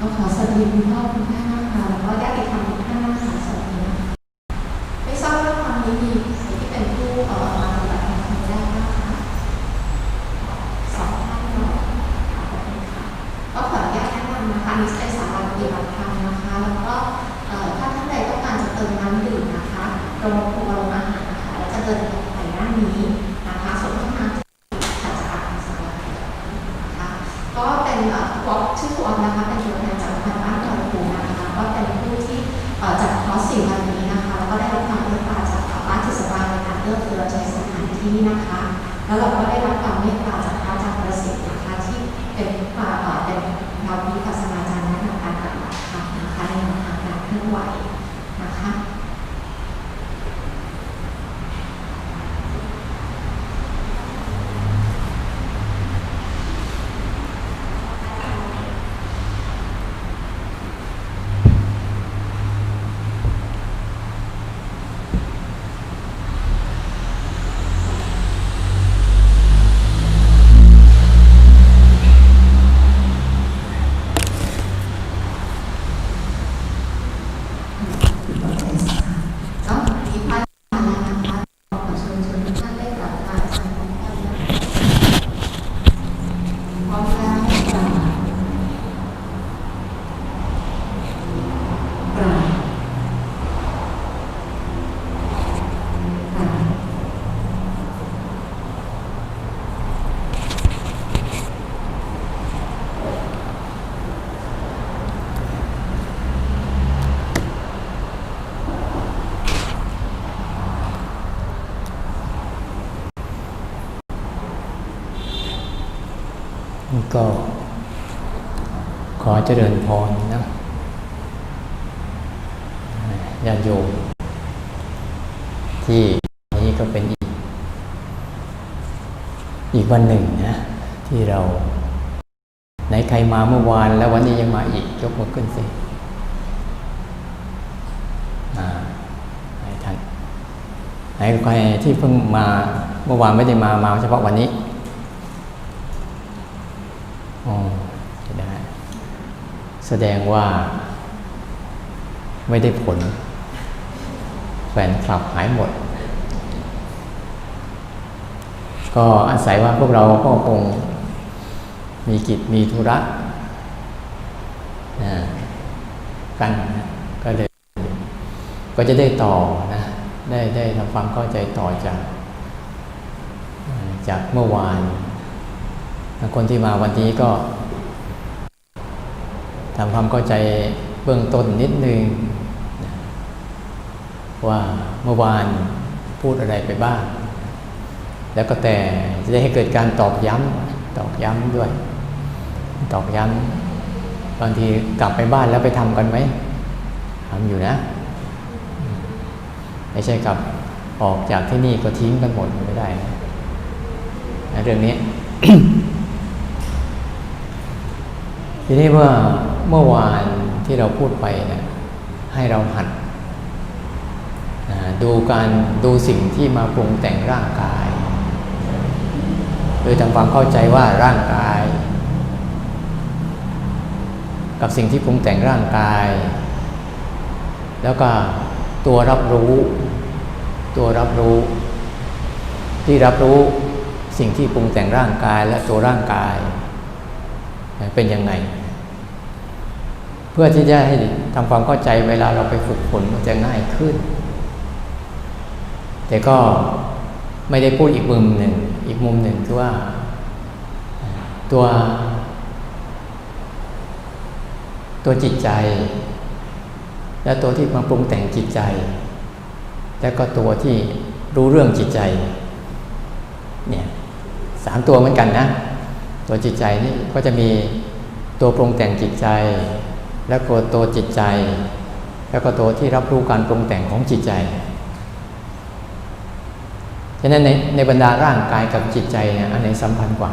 ก็ขอสวัสดีคุณพ่อคุณแม่นะคะแล้วก็ญาติธรรมทุกท่านนะคะสวัสดีนะคะไม่ทราบว่าครั้งนี้มีใครที่เป็นผู้เอ่อมาปฏิบัติธรรมครั้งแรกบ้างคะสองท่านเนาะค่ะขอบคุณค่ะก็ขออนุญาตแนะนำนะคะนี่เป็นสาราปฏิบัติธรรมนะคะ แล้วก็เอ่อถ้าท่านใดต้องการจะเติมน้ำดื่มนะคะโรงครัวโรงอาหารนะคะแล้วจะเดินไปด้านนี้นะคะส่วนห้องน้ำถัดจากทางซ้ายนะคะ ก็เป็นเอ่อวอล์กชื่อวอล์กนะคะเป็นตัวแทนจากพันบ้านดอนปูนะคะก็เป็นผู้ที่เอ่อจัดคอร์สสี่วันนี้นะคะแล้วก็ได้รับความเมตตาจากบ้านจิตสบายในการเลือกเฟือใช้สถานที่นะคะ แล้วเราก็ได้รับความเมตตาจากพระอาจารย์ประสิทธิ์นะคะที่เป็นผู้เอ่อเป็นเราวิปัสสนาจารย์แนะนำการปฏิบัติธรรมนะคะในแนวทางการเคลื่อนไหวนะคะ ก็มีพระอาจารย์นะคะขอเชิญชวนทุกท่านได้กลับมาอาจารย์พร้อมกันนะคะพร้อมแล้วกราบกราบกราบ ก็ขอเจริญพรนะญาติโยม ที่นี้ก็เป็นอีก อีกวันหนึ่งนะ ที่เราไหนใครมาเมื่อวานแล้ววันนี้ยังมาอีกยกมือขึ้นสิไหนท่านไหนใครที่เพิ่งมาเมื่อวานไม่ได้มามาเฉพาะวันนี้ อ๋อได้ แสดงว่าไม่ได้ผล แฟนคลับหายหมด ก็อาศัยว่าพวกเราก็คงมีกิจมีธุระนะกันนะก็เลย ก็จะได้ต่อนะ ได้ได้ทำความเข้าใจต่อจาก จากเมื่อวาน คนที่มาวันนี้ก็ ทำความเข้าใจเบื้องต้นนิดนึงว่าเมื่อวานพูดอะไรไปบ้าง แล้วก็แต่จะได้ให้เกิดการตอกย้ำตอกย้ำด้วย ตอกย้ำบางทีกลับไปบ้านแล้วไปทำกันไหมทำอยู่นะ ไม่ใช่กลับออกจากที่นี่ก็ทิ้งกันหมดไม่ได้นะเรื่องนี้ทีนี้เมื่อ เมื่อวานที่เราพูดไปเนะให้เราหัดนะดูการดูสิ่งที่มาปรุงแต่งร่างกายโดยทำความเข้าใจว่าร่างกาย กับสิ่งที่ปรุงแต่งร่างกาย แล้วก็ตัวรับรู้ ตัวรับรู้ ที่รับรู้สิ่งที่ปรุงแต่งร่างกายและตัวร่างกาย เป็นยังไง พื่อที่จะให้ทำความเข้าใจเวลาเราไปฝึกฝนมันจะง่ายขึ้น แต่ก็ไม่ได้พูดอีกมุมหนึ่ง อีกมุมหนึ่งคือว่า ตัว ตัวจิตใจ และตัวที่มาปรุงแต่งจิตใจ แล้วก็ตัวที่รู้เรื่องจิตใจ เนี่ยสามตัวเหมือนกันนะ ตัวจิตใจนี่ก็จะมีตัวปรุงแต่งจิตใจ แล้วก็ตัวจิตใจ แล้วก็ตัวที่รับรู้การปรุงแต่งของจิตใจฉะนั้นในในบรรดาร่างกายกับจิตใจเนี่ยอันไหนสำคัญกว่า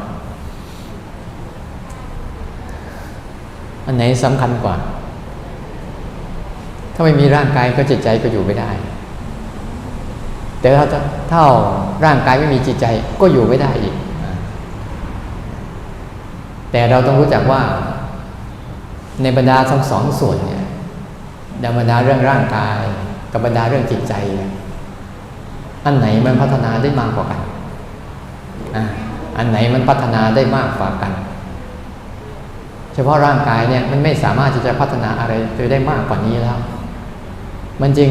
อันไหนสำคัญกว่า ถ้าไม่มีร่างกายก็จิตใจก็อยู่ไม่ได้ แต่ถ้าถ้าร่างกายไม่มีจิตใจก็อยู่ไม่ได้อีก แต่เราต้องรู้จักว่า ในบรรดาทั้งสองส่วนเนี่ยในบรรดาเรื่องร่างกาย กับบรรดาเรื่องจิตใจเนี่ยอันไหนมันพัฒนาได้มากกว่ากันอันไหนมันพัฒนาได้มากกว่ากัน เฉพาะร่างกายเนี่ยมันไม่สามารถที่จะพัฒนาอะไรไปได้มากกว่านี้แล้ว มันจึง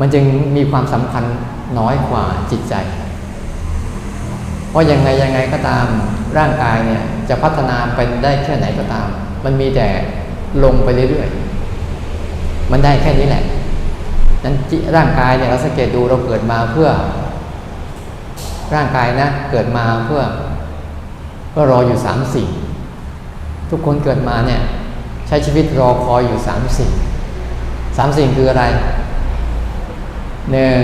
มันจึงมีความสำคัญน้อยกว่าจิตใจ เพราะยังไงยังไงก็ตามร่างกายเนี่ยจะพัฒนาเป็นได้แค่ไหนก็ตาม มันมีแต่ลงไปเรื่อยๆ มันได้แค่นี้แหละ นั้นร่างกายเนี่ยเราสังเกตดูเราเกิดมาเพื่อ ร่างกายนะเกิดมาเพื่อเพื่อรออยู่สามสิ่ง ทุกคนเกิดมาเนี่ยใช้ชีวิตรอคอยอยู่สามสิ่งสามสิ่งคืออะไรหนึ่ง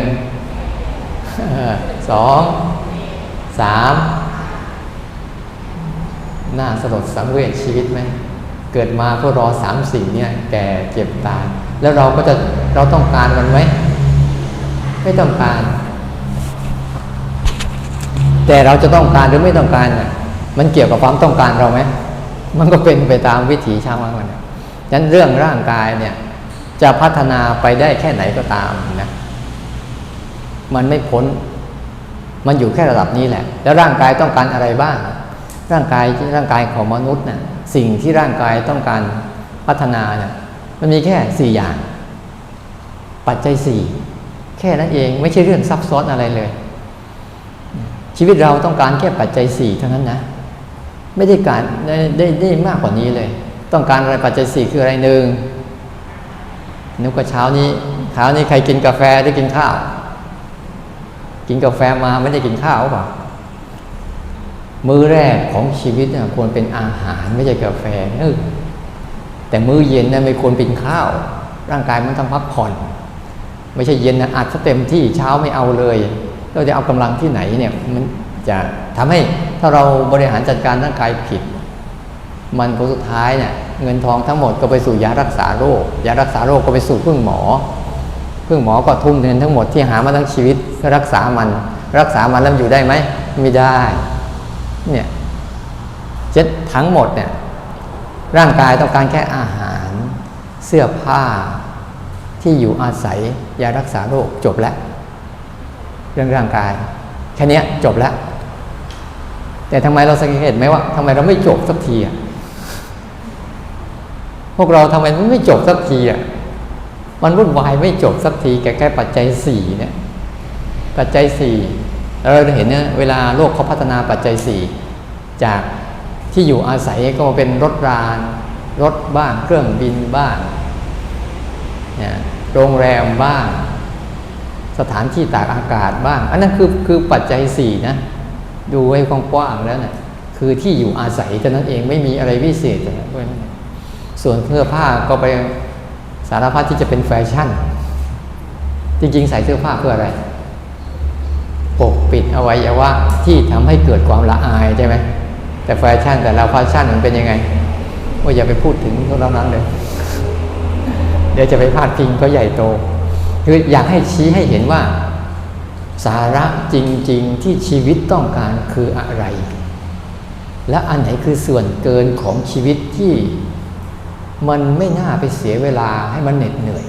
สองสามน่าสลดสังเวชชีวิตไหม เกิดมาเพื่อรอสามสิ่งเนี่ยแก่เจ็บตายแล้วเราก็จะเราต้องการมันไหมไม่ต้องการ แต่เราจะต้องการหรือไม่ต้องการเนี่ยมันเกี่ยวกับความต้องการเราไหมมันก็เป็นไปตามวิถีชาวมันเนี่ยฉะนั้นเรื่องร่างกายเนี่ยจะพัฒนาไปได้แค่ไหนก็ตามนะมันไม่พ้น มันอยู่แค่ระดับนี้แหละ แล้วร่างกายต้องการอะไรบ้าง ร่างกายร่างกายของมนุษย์นะ่ะ สิ่งที่ร่างกายต้องการพัฒนาเนี่ยมันมีแค่สี่อย่าง ปัจจัยสี่แค่นั้นเองไม่ใช่เรื่องซับซ้อนอะไรเลย ชีวิตเราต้องการแค่ปัจจัยสี่เท่านั้นนะ ไม่ได้การได้ได้ได้มากกว่านี้เลย ต้องการอะไรปัจจัยสี่คืออะไรหนึ่งนึกว่าเช้านี้เช้านี้ใครกินกาแฟได้กินข้าว กินกาแฟมาไม่ได้กินข้าวเปล่า มื้อแรกของชีวิตนี่ยควรเป็นอาหารไม่ใช่กาแฟเออแต่มื้อเย็นนี่ยไม่ควรเป็นข้าว ร่างกายมันต้องพักผ่อน ไม่ใช่เย็นนะอัดซะเต็มที่เช้าไม่เอาเลยเราจะเอากำลังที่ไหนเนี่ยมันจะทำให้ถ้าเราบริหารจัดการร่างกายผิด มันผลสุดท้ายเนี่ยเงินทองทั้งหมดก็ไปสู่ยารักษาโรคยารักษาโรคก็ไปสู่พึ่งหมอพึ่งหมอก็ทุ่มเงินทั้งหมดที่หามาทั้งชีวิตเพื่อรักษามัน รักษามันแล้วอยู่ได้ไหมไม่ได้ เนี่ยเจ็ดทั้งหมดเนี่ยร่างกายต้องการแค่อาหาร เสื้อผ้าที่อยู่อาศัยยารักษาโรคจบแล้วเรื่องร่างกาย แค่นี้จบแล้ว แต่ทำไมเราสังเกตไหมว่าทำไมเราไม่จบสักทีอะพวกเราทำไมมันไม่จบสักทีอะมันวุ่นวายไม่จบสักทีแก่แค่ปัจจัยสี่เนี่ยปัจจัยสี่ เราจะเห็นเนี่ยเวลาโลกเขาพัฒนาปัจจัยสี่จากที่อยู่อาศัยก็มาเป็นรถรานรถบ้างเครื่องบินบ้างโรงแรมบ้าง สถานที่ตากอากาศบ้าง อันนั้นคือคือปัจจัยสี่นะดูไว้กว้างๆแล้วนะ่ะคือที่อยู่อาศัยเท่านั้นเองไม่มีอะไรพิเศษนะส่วนเสื้อผ้าก็ไปสารพัดที่จะเป็นแฟชั่น จริงๆใส่เสื้อผ้าเพื่ออะไร ปกปิดอวัยวะที่ทำให้เกิดความละอายใช่ไหมแต่แฟชั่นแต่ละแฟชั่นมันเป็นยังไงว่าอย่าไปพูดถึงพวกเรานั้นเลย เดี๋ยวจะไปพาดพิงก็ใหญ่โตคืออยากให้ชี้ให้เห็นว่า สาระจริง ๆที่ชีวิตต้องการคืออะไร และอันไหนคือส่วนเกินของชีวิตที่มันไม่น่าไปเสียเวลาให้มันเหน็ดเหนื่อย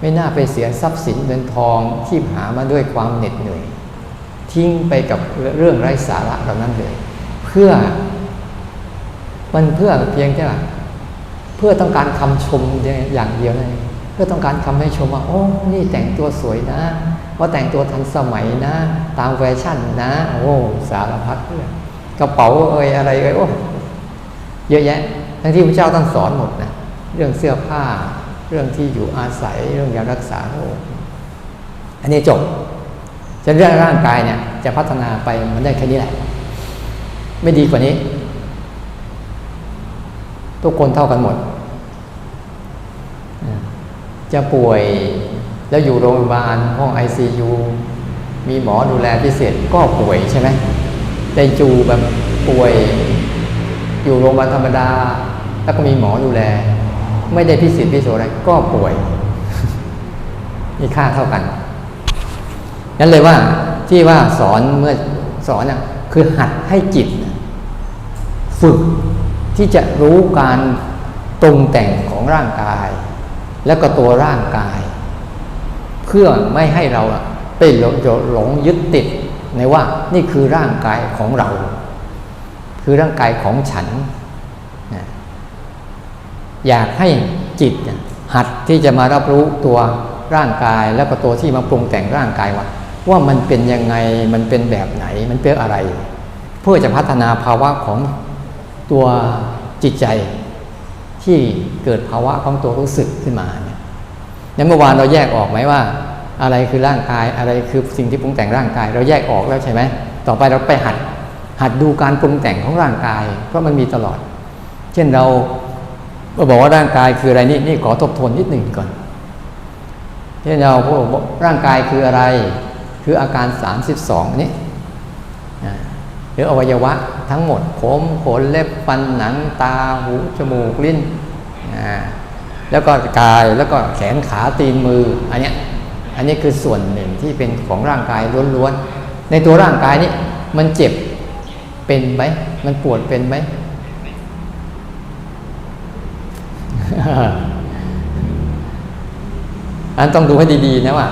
ไม่น่าไปเสียทรัพย์สินเงินทองที่หามาด้วยความเหน็ดเหนื่อย ทิ้งไปกับเรื่องไร้สาระเหล่านั้นเลย เพื่อมันเพื่อเพียงแค่เพื่อต้องการคำชมอย่างเดียวเลยเพื่อต้องการคำให้ชมว่าโอ้นี่แต่งตัวสวยนะ ว่าแต่งตัวทันสมัยนะ ตามแฟชั่นนะ โอ้สารพัดเลยกระเป๋าเอ่ยอะไรเอ่ยโอ้เยอะแยะ ทั้งที่พระเจ้าท่านสอนหมดนะเรื่องเสื้อผ้า เรื่องที่อยู่อาศัยเรื่องยารักษาโรคอันนี้จบ จะเรื่องร่างกายเนี่ยจะพัฒนาไปมันได้แค่นี้แหละ ไม่ดีกว่านี้ ทุกคนเท่ากันหมด จะป่วยแล้วอยู่โรงพยาบาลห้องไอซียูมีหมอดูแลพิเศษก็ป่วยใช่ไหมแต่จูแบบป่วย อยู่โรงพยาบาลธรรมดา แล้วก็มีหมอดูแล ไม่ได้พิเศษพิโสอะไรก็ป่วย มีค่าเท่ากัน นั่นเลยว่าที่ว่าสอนเมื่อสอนน่ะคือหัดให้จิต ฝึกที่จะรู้การปรุงแต่งของร่างกาย แล้วก็ตัวร่างกาย เพื่อไม่ให้เราอะไปหลงหลงยึดติดในว่านี่คือร่างกายของเรา คือร่างกายของฉัน อยากให้จิตหัดที่จะมารับรู้ตัวร่างกายแล้วก็ตัวที่มาปรุงแต่งร่างกายว่า ว่ามันเป็นยังไงมันเป็นแบบไหนมันเป็นอะไร เพื่อจะพัฒนาภาวะของตัวจิตใจที่เกิดภาวะของตัวรู้สึกขึ้นมาเนี่ยเมื่อวานเราแยกออกไหมว่า อะไรคือร่างกายอะไรคือสิ่งที่ปรุงแต่งร่างกาย เราแยกออกแล้วใช่ไหมต่อไปเราไปหัดหัดดูการปรุงแต่งของร่างกาย เพราะมันมีตลอด เช่นเราเราบอกว่าร่างกายคืออะไรนี่นี่ขอทบทวนนิดหนึ่งก่อนเช่นเราพูดว่าร่างกายคืออะไร คืออาการ 32 นี้หรืออวัยวะทั้งหมด ผมขนเล็บฟันหนังตาหูจมูกลิ้น แล้วก็กายแล้วก็แขนขาตีนมือ อันเนี้ยอันนี้คือส่วนหนึ่งที่เป็นของร่างกายล้วนๆ ในตัวร่างกายนี้มันเจ็บเป็นไหมมันปวดเป็นไหมอันต้องดูให้ดีๆนะว่า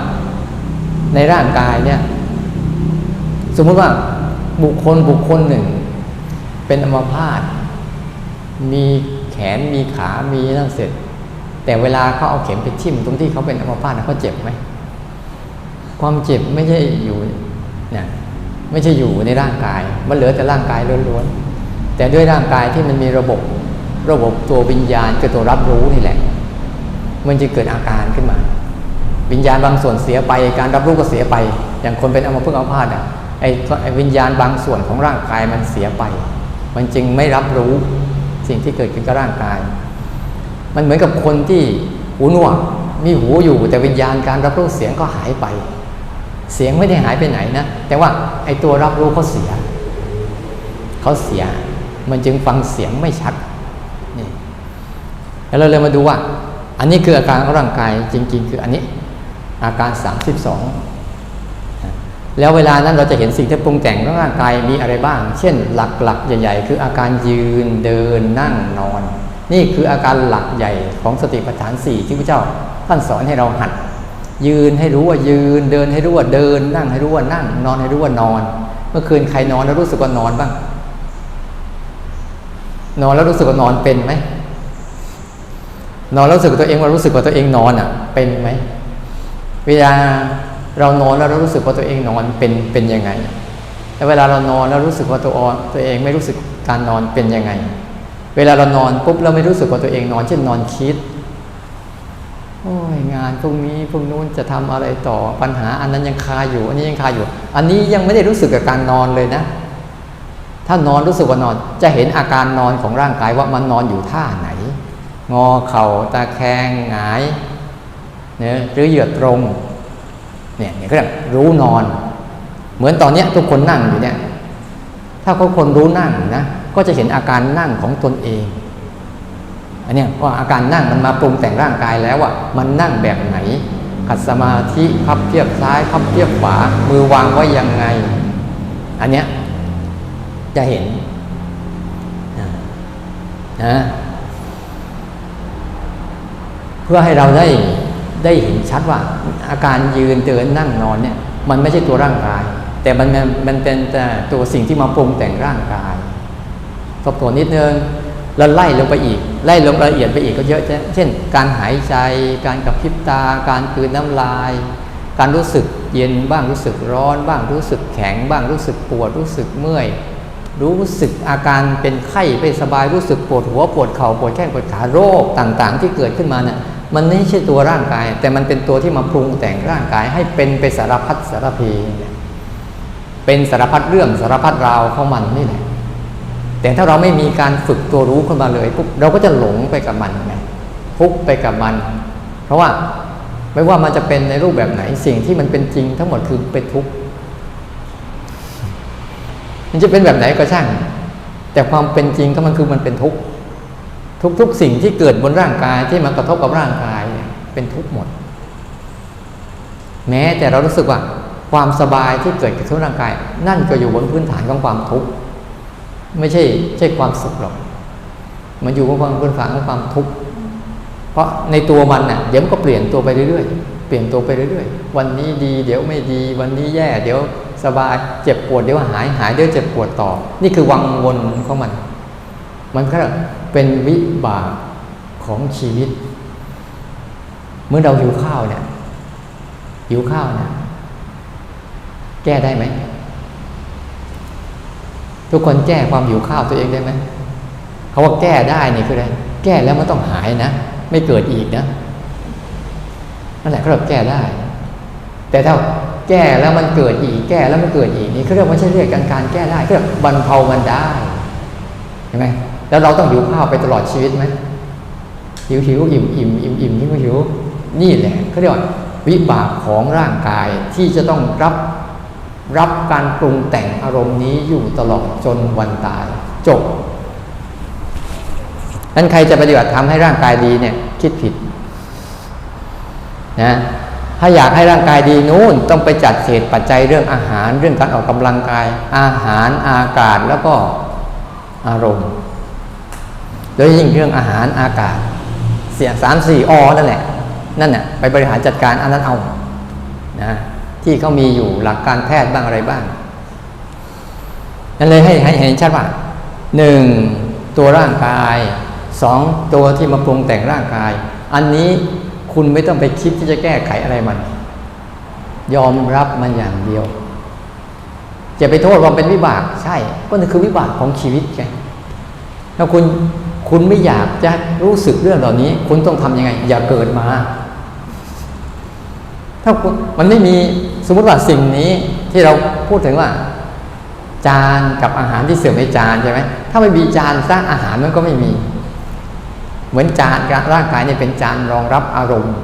ในร่างกายเนี่ย สมมติว่าบุคคลบุคคลหนึ่ง เป็นอัมพาตมีแขนมีขามีนั่นเสร็จ แต่เวลาเขาเอาเข็มไปทิ่มตรงที่เขาเป็นอัมพาตเขาเจ็บไหมความเจ็บไม่ใช่อยู่เนี่ยไม่ใช่อยู่ในร่างกาย มันเหลือแต่ร่างกายล้วนๆแต่ด้วยร่างกายที่มันมีระบบระบบตัววิญญาณคือตัวรับรู้นี่แหละ มันจะเกิดอาการขึ้นมา วิญญาณบางส่วนเสียไป การรับรู้ก็เสียไป อย่างคนเป็นอัมพฤกษ์อัมพาตอะไอ้ไอ้วิญญาณบางส่วนของร่างกายมันเสียไป มันจึงไม่รับรู้สิ่งที่เกิดขึ้นกับร่างกาย มันเหมือนกับคนที่หูหนวกมีหูอยู่แต่วิญญาณการรับรู้เสียงก็หายไป เสียงไม่ได้หายไปไหนนะ แต่ว่าไอ้ตัวรับรู้เขาเสียเขาเสีย มันจึงฟังเสียงไม่ชัดนี่แล้วเราเลยมาดูว่า อันนี้คืออาการของร่างกายจริง ๆ คืออันนี้ อาการ 32 แล้วเวลานั้นเราจะเห็นสิ่งที่ปรุงแต่งของร่างกายมีอะไรบ้าง เช่นหลักๆ ใหญ่ ๆ คืออาการยืนเดินนั่งนอน นี่คืออาการหลักใหญ่ของสติปัฏฐานสี่ที่พระเจ้าท่านสอนให้เราหัด ยืนให้รู้ว่ายืน เดินให้รู้ว่าเดิน นั่งให้รู้ว่านั่ง นอนให้รู้ว่านอน เมื่อคืนใครนอนแล้วรู้สึกว่านอนบ้าง นอนแล้วรู้สึกว่านอนเป็นไหมนอนแล้วรู้สึกตัวเองว่ารู้สึกว่าตัวเองนอนอะ เป็นไหม เวลาเรานอนแล้วเรารู้สึกว่าตัวเองนอนเป็นเป็นยังไงแต่เวลาเรานอนแล้วรู้สึกว่าตัวตัวเองไม่รู้สึกการนอนเป็นยังไง เวลาเรานอนปุ๊บเราไม่รู้สึกว่าตัวเองนอนเช่นนอนคิดโอ้ยงานพรุ่งนี้พรุ่งนู้นจะทำอะไรต่อปัญหาอันนั้นยังคาอยู่ อันนี้ยังคาอยู่ อันนี้ยังไม่ได้รู้สึกกับการนอนเลยนะ ถ้านอนรู้สึกว่านอน จะเห็นอาการนอนของร่างกายว่ามันนอนอยู่ท่าไหน งอเข่าตาแคงหงาย นี่ยหรือเหยียดตรงเนี่ยเนี่ยก็เรียกรู้นอน เหมือนตอนเนี้ยทุกคนนั่งอยู่เนี่ย ถ้าเขาคนรู้นั่งนะก็จะเห็นอาการนั่งของตนเองอันนี้ยว่าอาการนั่งมันมาปรุงแต่งร่างกายแล้วว่ามันนั่งแบบไหนขัดสมาธิพับเทียบซ้ายพับเทียบขวา มือวางไว้ยังไง อันเนี้ยจะเห็นนะเพื่อให้เราได้ ได้เห็นชัดว่าอาการยืนเดินนั่งนอนเนี่ยมันไม่ใช่ตัวร่างกาย แต่มันมันเป็นแต่ตัวสิ่งที่มาปรุงแต่งร่างกายทบทวนนิดนึงแล้วไล่ลงไปอีก ไล่ลงละเอียดไปอีกก็เยอะเช่น การหายใจ การกระพริบตา การคืนน้ำลาย การรู้สึกเย็นบ้างรู้สึกร้อน บ้างรู้สึกแข็ง บ้างรู้สึกปวดรู้สึกเมื่อย รู้สึกอาการเป็นไข้ไม่สบายรู้สึกปวดหัวปวดเข่าปวดแข้งปวดขาโรคต่างๆ ที่เกิดขึ้นมาเนี่ย มันไม่ใช่ตัวร่างกาย แต่มันเป็นตัวที่มาปรุงแต่งร่างกายให้เป็นไปสารพัดสารพีเป็นสารพัดเรื่องสารพัดราวของมันนี่แหละแต่ถ้าเราไม่มีการฝึกตัวรู้ขึ้นมาเลยปุ๊บเราก็จะหลงไปกับมันไงทุกไปกับมัน เพราะว่าไม่ว่ามันจะเป็นในรูปแบบไหนสิ่งที่มันเป็นจริงทั้งหมดคือเป็นทุกข์มันจะเป็นแบบไหนก็ช่าง แต่ความเป็นจริงก็มันคือมันเป็นทุกข์ ทุกๆ สิ่งที่เกิดบนร่างกายที่มากระทบกับร่างกายเนี่ยเป็นทุกข์หมด แม้แต่เรารู้สึกว่าความสบายที่เกิดกับทุกร่างกาย นั่นก็อยู่บนพื้นฐานของความทุกข์ไม่ใช่ใช่ความสุขหรอก มันอยู่บนความบนฝานของความทุกข์เพราะในตัวมันน่ะเดี๋ยวมันก็เปลี่ยนตัวไปเรื่อยๆ เปลี่ยนตัวไปเรื่อยๆ วันนี้ดีเดี๋ยวไม่ดี วันนี้แย่ เดี๋ยวสบายเจ็บปวดเดี๋ยวหายหายเดี๋ยวเจ็บปวดต่อ นี่คือวังวนของมัน มันก็เป็นวิบากของชีวิต เมื่อเราหิวข้าวเนี่ยหิวข้าวเนี่ยแก้ได้ไหม ทุกคนแก้ความหิวข้าวตัวเองได้ไหมเขาว่าแก้ได้นี่คืออะไรแก้แล้วมันต้องหายนะ ไม่เกิดอีกนะนั่นแหละเขาเรียกแก้ได้ แต่ถ้าแก้แล้วมันเกิดอีก แก้แล้วมันเกิดอีกนี่เขาเรียกว่าใช่เรียกการการแก้ได้เขาเรียกบรรเทามันได้เห็นไหม แล้วเราต้องหิวข้าวไปตลอดชีวิตไหมหิวหิวอิ่มอิ่มอิ่มอิ่มหิวหิวนี่แหละเขาเรียกว่าวิบากของร่างกายที่จะต้องรับรับการปรุงแต่งอารมณ์นี้อยู่ตลอดจนวันตายจบนั้นใครจะปฏิบัติทำให้ร่างกายดีเนี่ยคิดผิดนะถ้าอยากให้ร่างกายดีนู่นต้องไปจัดเศษปัจจัยเรื่องอาหารเรื่องการออกกำลังกาย อาหารอากาศแล้วก็อารมณ์ โดยยิ่งเรื่องอาหารอากาศ เสียสามสี่อนั่นแหละนั่นน่ะไปบริหารจัดการอันนั้นเอานะที่เขามีอยู่หลักการแพทย์บ้างอะไรบ้างนั่นเลยให้ให้เห็นชัดว่าหนึ่งตัวร่างกายสองตัวที่มาปรุงแต่งร่างกาย อันนี้คุณไม่ต้องไปคิดที่จะแก้ไขอะไรมัน ยอมรับมันอย่างเดียวจะไปโทษว่าเป็นวิบากใช่ ก็นั่นคือวิบากของชีวิตไงถ้าคุณ คุณไม่อยากจะรู้สึกเรื่องเหล่านี้ คุณต้องทำยังไง อย่าเกิดมา ถ้ามันไม่มีสมมติว่าสิ่งนี้ที่เราพูดถึงว่า จานกับอาหารที่เสิร์ฟในจานใช่ไหมถ้าไม่มีจานซะอาหารมันก็ไม่มี เหมือนจานร่างกายเนี่ยเป็นจานรองรับอารมณ์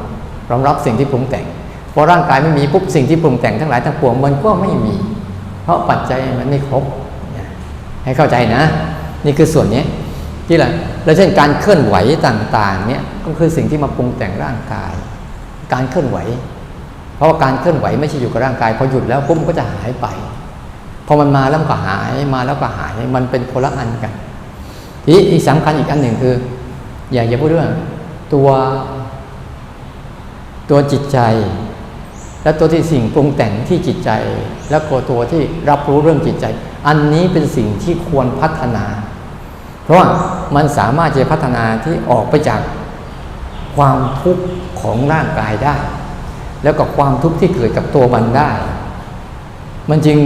รองรับสิ่งที่ปรุงแต่งพอร่างกายไม่มีปุ๊บสิ่งที่ปรุงแต่งทั้งหลายทั้งปวงมันก็ไม่มี เพราะปัจจัยมันไม่ครบให้เข้าใจนะ นี่คือส่วนนี้ ที่แหละแล้วเช่นการเคลื่อนไหวต่างๆเนี่ยก็คือสิ่งที่มาปรุงแต่งร่างกาย การเคลื่อนไหว เพราะว่าการเคลื่อนไหวไม่ใช่อยู่กับร่างกายพอหยุดแล้วปุ๊บมันก็จะหายไปพอมันมาแล้วก็หายมาแล้วก็หายมันเป็นคนละอันกันทีนี้อีกสำคัญอีกอันหนึ่งคือ อย่าอย่าพูดเรื่องตัวตัวจิตใจ และตัวที่สิ่งปรุงแต่งที่จิตใจ และก็ตัวที่รับรู้เรื่องจิตใจ อันนี้เป็นสิ่งที่ควรพัฒนา เพราะว่ามันสามารถจะพัฒนาที่ออกไปจากความทุกข์ของร่างกายได้ แล้วก็ความทุกข์ที่เกิดกับตัวมันได้ มันจึง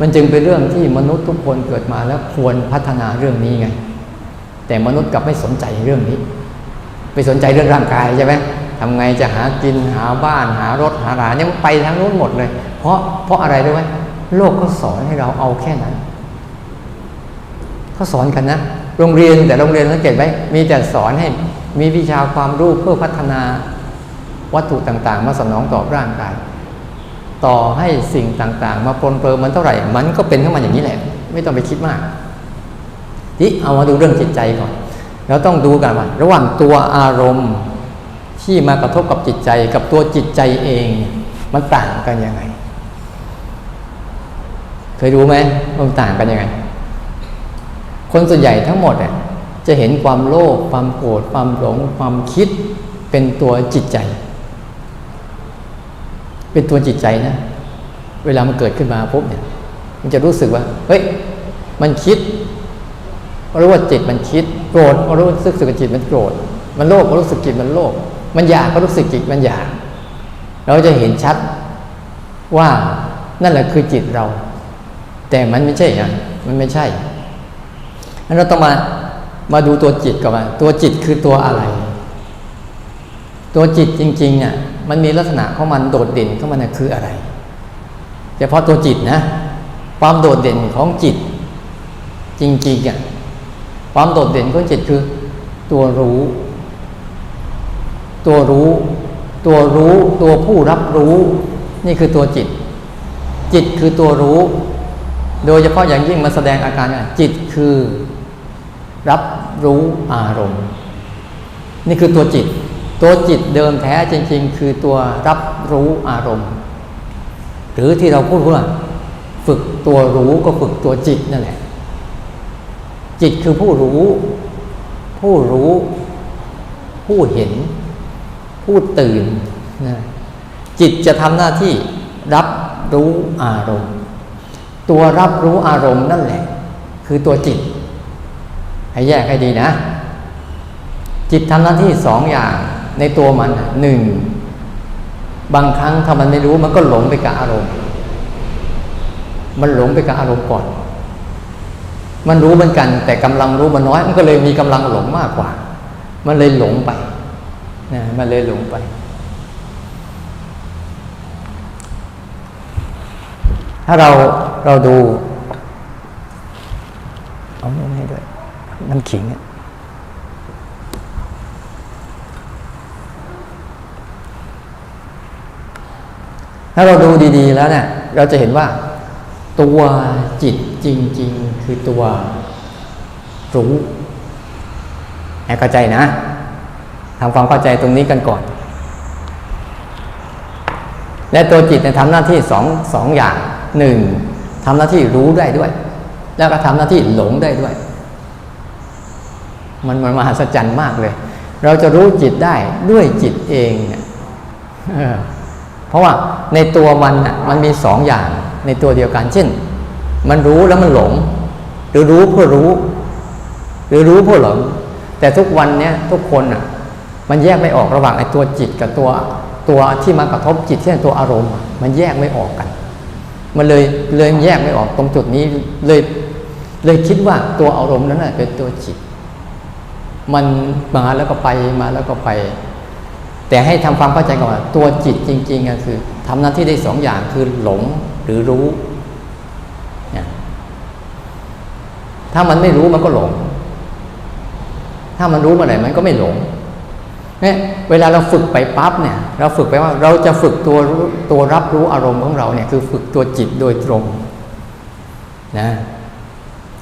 มันจึงเป็นเรื่องที่มนุษย์ทุกคนเกิดมาแล้วควรพัฒนาเรื่องนี้ไง แต่มนุษย์กลับไม่สนใจเรื่องนี้ ไปสนใจเรื่องร่างกายใช่ไหมทำไงจะหากินหาบ้านหารถหาราเนี่ยมันไปทางนู้นหมดเลย เพราะเพราะอะไรรู้ไหมโลกก็สอนให้เราเอาแค่นั้นเขาสอนกันนะ โรงเรียนแต่โรงเรียนสังเกตไหมมีแต่สอนให้มีวิชาความรู้เพื่อพัฒนาวัตถุต่างๆ มาสนองตอบร่างกาย ต่อให้สิ่งต่างๆ มาปนเปื้อนมันเท่าไหร่ มันก็เป็นขึ้นมาอย่างนี้แหละ ไม่ต้องไปคิดมากที่เอามาดูเรื่องจิตใจก่อนเราต้องดูกันว่าระหว่างตัวอารมณ์ที่มากระทบกับจิตใจกับตัวจิตใจเองมันต่างกันยังไง เคยดูไหมมันต่างกันยังไง คนส่วนใหญ่ทั้งหมดเนี่ยจะเห็นความโลภความโกรธความหลง ความคิดเป็นตัวจิตใจ เป็นตัวจิตใจนะ เวลามันเกิดขึ้นมาปุ๊บเนี่ย มันจะรู้สึกว่า เฮ้ย มันคิดรู้ว่าจิตมันคิด โกรธรู้สึกสึกจิตมันโกรธ มันโลภรู้สึกจิตมันโลภ มันอยากก็รู้สึกจิตมันอยาก เราจะเห็นชัดว่านั่นแหละคือจิตเรา แต่มันไม่ใช่อะมันไม่ใช่ งั้นเราต้องมามาดูตัวจิตก่อนว่าตัวจิตคือตัวอะไร ตัวจิตจริงๆเนี่ยมันมีลักษณะของมันโดดเด่นของมันนะคืออะไรเฉพาะตัวจิตนะ ความโดดเด่นของจิต จริงๆอะความโดดเด่นของจิตคือ ตัวรู้ ตัวรู้ ตัวรู้ตัวผู้รับรู้ นี่คือตัวจิต จิตคือตัวรู้ โดยเฉพาะอย่างยิ่งมาแสดงอาการอะจิตคือ รับรู้อารมณ์ นี่คือตัวจิต ตัวจิตเดิมแท้จริง ๆ คือตัวรับรู้อารมณ์ หรือที่เราพูดว่าฝึกตัวรู้ก็ฝึกตัวจิตนั่นแหละ จิตคือผู้รู้ ผู้รู้ ผู้เห็น ผู้ตื่นนะจิตจะทำหน้าที่รับรู้อารมณ์ ตัวรับรู้อารมณ์นั่นแหละ คือตัวจิต ให้แยกให้ดีนะ จิตทำหน้าที่สองอย่างในตัวมันหนึ่งบางครั้งถ้ามันไม่รู้มันก็หลงไปกับอารมณ์ มันหลงไปกับอารมณ์ก่อน มันรู้เหมือนกัน แต่กำลังรู้มันน้อย มันก็เลยมีกำลังหลงมากกว่า มันเลยหลงไปนะมันเลยหลงไป ถ้าเราเราดูเอาไม่ให้ด้วย มันขิงถ้าเราดูดีๆแล้วเนี่ย เราจะเห็นว่า ตัวจิตจริง ๆ คือตัวรู้ให้เข้าใจนะทำความเข้าใจตรงนี้กันก่อน และตัวจิตเนี่ยทำหน้าที่สองสองอย่างหนึ่งทำหน้าที่รู้ได้ด้วย แล้วก็ทำหน้าที่หลงได้ด้วย มันมันมหัศจรรย์มากเลย เราจะรู้จิตได้ด้วยจิตเองเนี่ยเพราะว่าในตัวมันน่ะมันมีสองอย่างในตัวเดียวกัน เช่น มันรู้แล้วมันหลง หรือรู้เพื่อรู้ หรือรู้เพื่อหลง แต่ทุกวันเนี้ยทุกคนอะมันแยกไม่ออกระหว่างไอ้ตัวจิตกับตัวตัวที่มากระทบจิตที่เป็นตัวอารมณ์ มันแยกไม่ออกกัน มันเลยเลยแยกไม่ออกตรงจุดนี้เลยเลยคิดว่าตัวอารมณ์นั้นเป็นตัวจิต มันมาแล้วก็ไปมาแล้วก็ไป แต่ให้ทำความเข้าใจก่อนว่าตัวจิตจริงๆก็คือทำหน้าที่ได้สองอย่างคือหลงหรือรู้เนี่ยถ้ามันไม่รู้มันก็หลง ถ้ามันรู้เมื่อไหร่มันก็ไม่หลงเนี่ยเวลาเราฝึกไปปั๊บเนี่ย เราฝึกไปว่าเราจะฝึกตัวรู้ตัวรับรู้อารมณ์ของเราเนี่ยคือฝึกตัวจิตโดยตรงนะ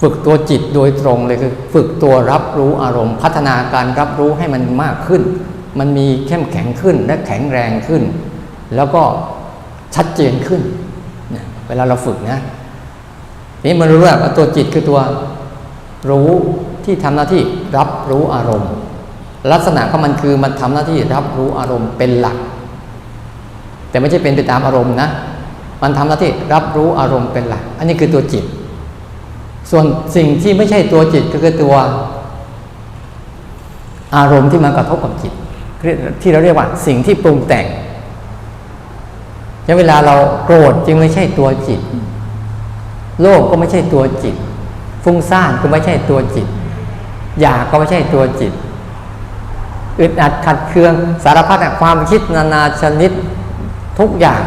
ฝึกตัวจิตโดยตรงเลยคือฝึกตัวรับรู้อารมณ์ พัฒนาการรับรู้ให้มันมากขึ้น มันมีเข้มแข็งขึ้นและแข็งแรงขึ้น แล้วก็ชัดเจนขึ้นเนี่ยเวลาเราฝึกนะนี่มันรู้ว่าตัวจิตคือตัวรู้ที่ทำหน้าที่รับรู้อารมณ์ ลักษณะของมันคือมันทำหน้าที่รับรู้อารมณ์เป็นหลัก แต่ไม่ใช่เป็นไปตามอารมณ์นะ มันทำหน้าที่รับรู้อารมณ์เป็นหลัก อันนี้คือตัวจิต ส่วนสิ่งที่ไม่ใช่ตัวจิตก็คือตัวอารมณ์ที่มากระทบกับจิต ที่เราเรียกว่าสิ่งที่ปรุงแต่งอย่างเวลาเราโกรธจึงไม่ใช่ตัวจิต โลภก็ไม่ใช่ตัวจิต ฟุ้งซ่านก็ไม่ใช่ตัวจิต อยากก็ไม่ใช่ตัวจิต อึดอัดขัดเคืองสารพัดความคิดนานาชนิดทุกอย่าง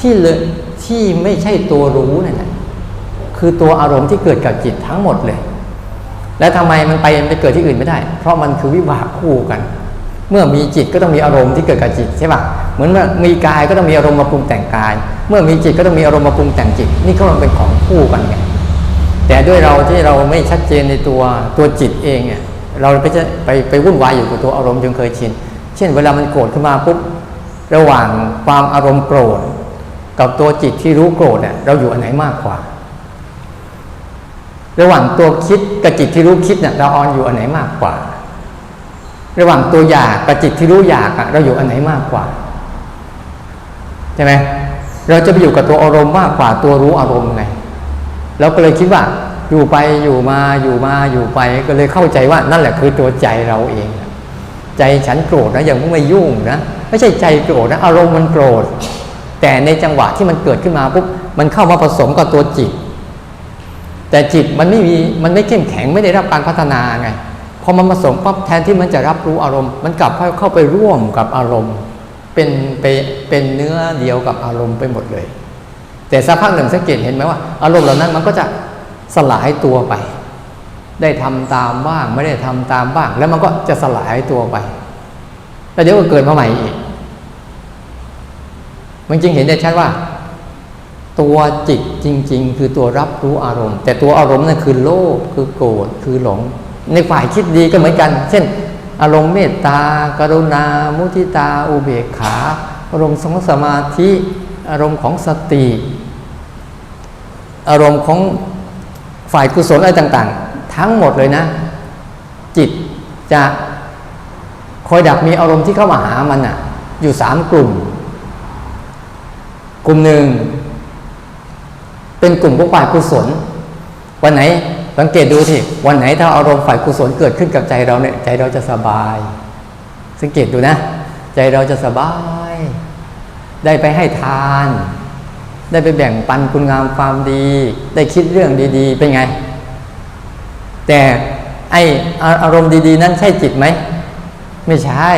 ที่เลยที่ไม่ใช่ตัวรู้นั่นแหละ คือตัวอารมณ์ที่เกิดกับจิตทั้งหมดเลย แล้วทำไมมันไปไปเกิดที่อื่นไม่ได้ เพราะมันคือวิบากคู่กัน เมื่อมีจิตก็ต้องมีอารมณ์ที่เกิดกับจิตใช่ปะเหมือนเมื่อมีกายก็ต้องมีอารมณ์มาปรุงแต่งกาย เมื่อมีจิตก็ต้องมีอารมณ์มาปรุงแต่งจิต นี่ก็มันเป็นของคู่กันไงแต่ด้วยเราที่เราไม่ชัดเจนในตัวตัวจิตเองเนี่ยเราไปจะไปไปวุ่นวายอยู่กับตัวอารมณ์จนเคยชิน เช่น เวลามันโกรธขึ้นมาปุ๊บระหว่างความอารมณ์โกรธกับตัวจิตที่รู้โกรธเนี่ยเราอยู่อันไหนมากกว่า ระหว่างตัวคิดกับจิตที่รู้คิดเนี่ยเราออนอยู่อันไหนมากกว่า ระหว่างตัวอยากกับจิตที่รู้อยากอะเราอยู่อันไหนมากกว่าใช่ไหมเราจะไปอยู่กับตัวอารมณ์มากกว่าตัวรู้อารมณ์ไงเราก็เลยคิดว่าอยู่ไปอยู่มาอยู่มาอยู่ไปก็เลยเข้าใจว่านั่นแหละคือตัวใจเราเอง ใจฉันโกรธนะอยังไม่ยุ่งนะไม่ใช่ใจโกรธนะอารมณ์มันโกรธ แต่ในจังหวะที่มันเกิดขึ้นมาปุ๊บมันเข้ามาผสมกับตัวจิต แต่จิตมันไม่มีมันไม่เข้มแข็งไม่ได้รับการพัฒนาไงพอมันผสมปั๊บแทนที่มันจะรับรู้อารมณ์ มันกลับเข้าไปร่วมกับอารมณ์ เป็นไปเป็นเนื้อเดียวกับอารมณ์ไปหมดเลย แต่สักพักหนึ่งสังเกตเห็นไหมว่า อารมณ์เหล่านั้นมันก็จะสลายตัวไป ได้ทำตามบ้าง ไม่ได้ทำตามบ้าง แล้วมันก็จะสลายตัวไปแล้วเดี๋ยวก็เกิดมาใหม่อีกมันจึงเห็นได้ชัดว่า ตัวจิตจริง ๆ คือตัวรับรู้อารมณ์ แต่ตัวอารมณ์นั่นคือโลภคือโกรธคือหลง ในฝ่ายคิดดีก็เหมือนกัน เช่น อารมณ์เมตตา กรุณา มุทิตา อุเบกขา อารมณ์ของสมาธิ อารมณ์ของสติ อารมณ์ของฝ่ายกุศลอะไรต่างๆ ทั้งหมดเลยนะ จิตจะคอยดักมีอารมณ์ที่เข้ามาหามันอะ อยู่สามกลุ่ม กลุ่มหนึ่ง เป็นกลุ่มพวกฝ่ายกุศล วันไหนสังเกตดูสิวันไหนถ้าอารมณ์ฝ่ายกุศลเกิดขึ้นกับใจเราเนี่ยใจเราจะสบาย สังเกตดูนะ ใจเราจะสบาย ได้ไปให้ทาน ได้ไปแบ่งปันคุณงามความดี ได้คิดเรื่องดี ๆ เป็นไง แต่ไออารมณ์ดีๆ นั้นใช่จิตไหมไม่ใช่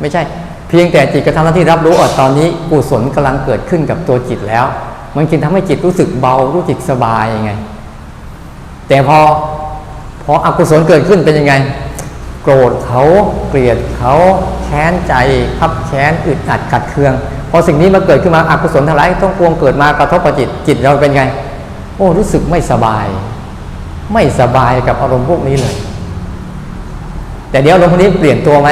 ไม่ใช่ เพียงแต่จิตกระทำหน้าที่รับรู้อ่ตอนนี้กุศลกำลังเกิดขึ้นกับตัวจิตแล้ว มันจึงทำให้จิตรู้สึกเบารู้สึกสบายยังไง แต่พอพออกุศลเกิดขึ้นเป็นยังไง โกรธเขาเกลียดเขาแค้นใจขับแค้นอึดอัดกัดเคืองพอสิ่งนี้มาเกิดขึ้นมาอกุศลทั้งหลายต้องปวงเกิดมากระทบกับจิตจิตเราเป็นไง โอ้รู้สึกไม่สบาย ไม่สบายกับอารมณ์พวกนี้เลย แต่เดี๋ยวอารมณ์พวกนี้เปลี่ยนตัวไหม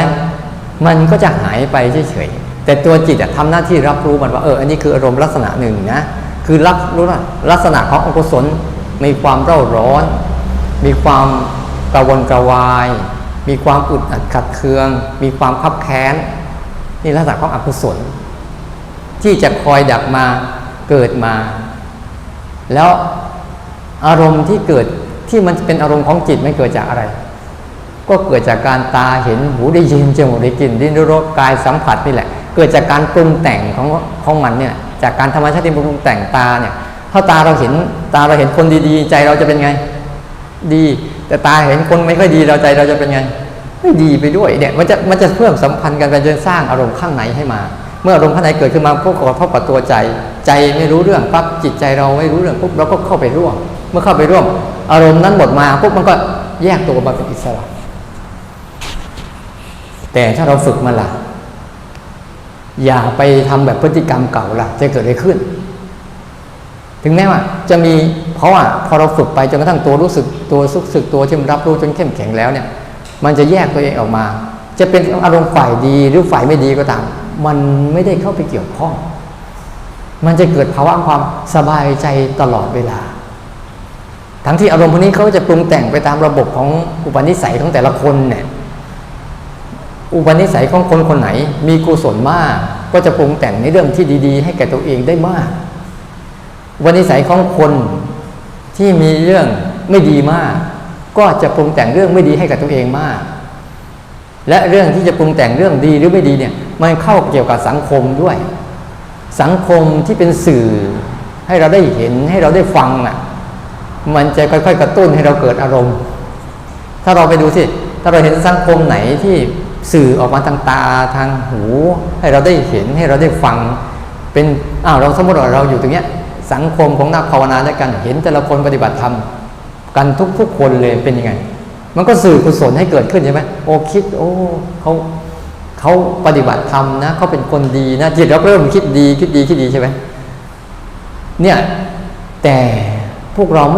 มันก็จะหายไปเฉยๆแต่ตัวจิตอะทำหน้าที่รับรู้มันว่าเอออันนี้คืออารมณ์ลักษณะหนึ่งนะ คือรับรู้ว่าลักษณะของอกุศลมีความเร่าร้อน มีความกระวนกระวาย มีความอึดอัดขัดเคือง มีความคับแค้นนี่ลักษณะของอกุศล ที่จะคอยดักมาเกิดมา แล้วอารมณ์ที่เกิดที่มันเป็นอารมณ์ของจิตไม่เกิดจากอะไร ก็เกิดจากการตาเห็นหูได้ยินจมูกได้กลิ่นลิ้นได้รสกายสัมผัสนี่แหละ เกิดจากการปรุงแต่งของของมันเนี่ย จากการธรรมชาติที่ปรุงแต่งตาเนี่ยถ้าตาเราเห็นตาเราเห็นคนดีๆ ใจเราจะเป็นไง ดี แต่ตาเห็นคนไม่ค่อยดีเราใจเราจะเป็นไง ไม่ดีไปด้วยเนี่ยมันจะมันจะเพิ่มสัมพันธ์กันไปจนสร้างอารมณ์ข้างในให้มา เมื่ออารมณ์ข้างในเกิดขึ้นมาพวกกระทบกับตัวใจ ใจไม่รู้เรื่องปั๊บจิตใจเราไม่รู้เรื่องปุ๊บเราก็เข้าไปร่วม เมื่อเข้าไปร่วม อารมณ์นั้นหมดมาปุ๊บมันก็แยกตัวมาเป็นอิสระ แต่ถ้าเราฝึกมันล่ะ อย่าไปทำแบบพฤติกรรมเก่าล่ะจะเกิดอะไรขึ้น ถึงแม้ว่า จะมีเพราะว่าพอเราฝึกไปจนกระทั่งตัวรู้สึกตัวสุกสึกตัวที่มันรับรู้จนเข้มแข็งแล้วเนี่ย มันจะแยกตัวเองออกมา จะเป็นอารมณ์ฝ่ายดีหรือฝ่ายไม่ดีก็ตาม มันไม่ได้เข้าไปเกี่ยวข้อง มันจะเกิดภาวะความสบายใจตลอดเวลา ทั้งที่อารมณ์พวกนี้เขาจะปรุงแต่งไปตามระบบของอุปนิสัยของแต่ละคนเนี่ย อุปนิสัยของคนคนไหน มีกุศลมาก ก็จะปรุงแต่งในเรื่องที่ดี ๆ ให้แก่ตัวเองได้มากอุปนิสัยของคนที่มีเรื่องไม่ดีมาก ก็จะปรุงแต่งเรื่องไม่ดีให้กับตัวเองมาก และเรื่องที่จะปรุงแต่งเรื่องดีหรือไม่ดีเนี่ยมันเข้าเกี่ยวกับสังคมด้วย สังคมที่เป็นสื่อให้เราได้เห็นให้เราได้ฟังอะมันจะค่อย ๆ กระตุ้นให้เราเกิดอารมณ์ ถ้าเราไปดูสิถ้าเราเห็นสังคมไหนที่ สื่อออกมาทางตาทางหู ให้เราได้เห็นให้เราได้ฟัง เป็นอ้าวเราสมมติว่าเราอยู่ตรงเนี้ยสังคมของนักภาวนาด้วยกันเห็นแต่ละคนปฏิบัติธรรมกันทุกๆคนเลยเป็นยังไง มันก็สื่อกุศลให้เกิดขึ้นใช่ไหมโอ้คิด โอ้เขาเขาปฏิบัติธรรมนะเขาเป็นคนดีนะจิตเราเริ่มคิดดีคิดดีคิดดีใช่ไหมเนี่ยแต่พวกเรา